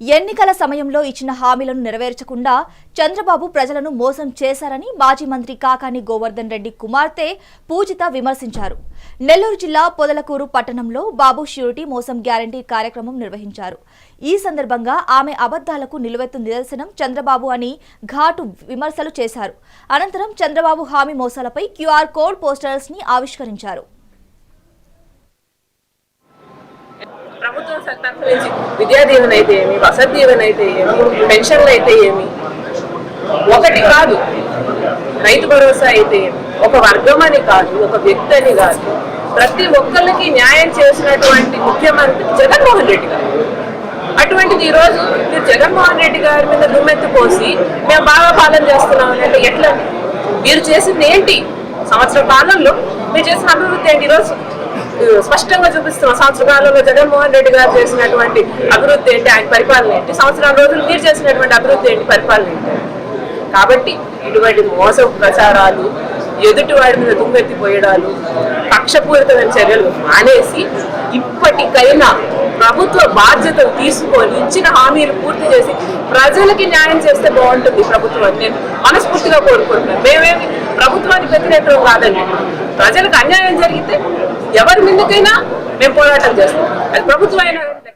ఎన్నికల సమయంలో ఇచ్చిన హామీలను నెరవేర్చకుండా చంద్రబాబు ప్రజలను మోసం చేశారని మాజీ మంత్రి కాకాని గోవర్ధన్ రెడ్డి కుమార్తె పూజిత విమర్శించారు. నెల్లూరు జిల్లా పొదలకూరు పట్టణంలో బాబు ష్యూరిటీ మోసం గ్యారంటీ కార్యక్రమం నిర్వహించారు. ఈ సందర్భంగా ఆమె అబద్దాలకు నిలువెత్తు నిదర్శనం చంద్రబాబు అని ఘాటు విమర్శలు చేశారు. అనంతరం చంద్రబాబు హామీ మోసాలపై క్యూఆర్ కోడ్ పోస్టర్స్ని ఆవిష్కరించారు. ప్రభుత్వం తరఫు నుంచి విద్యా దీవెన అయితే ఏమి వసతి దీవెన అయితే ఏమి పెన్షన్లు అయితే ఏమి? ఒకటి కాదు. రైతు భరోసా అయితే ఏమి? ఒక వర్గం అని కాదు ఒక వ్యక్తి అని కాదు. ప్రతి ఒక్కరికి న్యాయం చేసినటువంటి ముఖ్యమంత్రి జగన్మోహన్ రెడ్డి గారు. అటువంటిది ఈ రోజు మీరు జగన్మోహన్ రెడ్డి గారి మీద దుమ్మెత్తి పోసి మేము బాగా పాలన చేస్తున్నాం అంటే ఎట్లా మీరు చేసింది ఏంటి? సంవత్సర కాలంలో మీరు చేసిన అభివృద్ధి ఏంటి ఈరోజు? స్పష్టంగా చూపిస్తున్నాం సంవత్సర కాలంలో జగన్మోహన్ రెడ్డి గారు చేసినటువంటి అభివృద్ధి ఏంటి ఆయన పరిపాలన ఏంటి? సంవత్సరాల రోజులు మీరు చేసినటువంటి అభివృద్ధి ఏంటి పరిపాలన ఏంటి? కాబట్టి ఇటువంటి మోస ప్రచారాలు ఎదుటి వాడి మీద దుమ్మెత్తిపోయడాలు పక్షపూరితమైన చర్యలు మానేసి ఇప్పటికైనా ప్రభుత్వ బాధ్యతలు తీసుకొని ఇచ్చిన హామీలు పూర్తి చేసి ప్రజలకి న్యాయం చేస్తే బాగుంటుంది ప్రభుత్వం నేను మనస్ఫూర్తిగా కోరుకుంటున్నాను. మేమేమి ప్రభుత్వానికి వ్యతిరేకం కాదండి. ప్రజలకు అన్యాయం జరిగితే ఎవరి ముందుకైనా మేము పోరాటం చేస్తాం. అది ప్రభుత్వం అయినా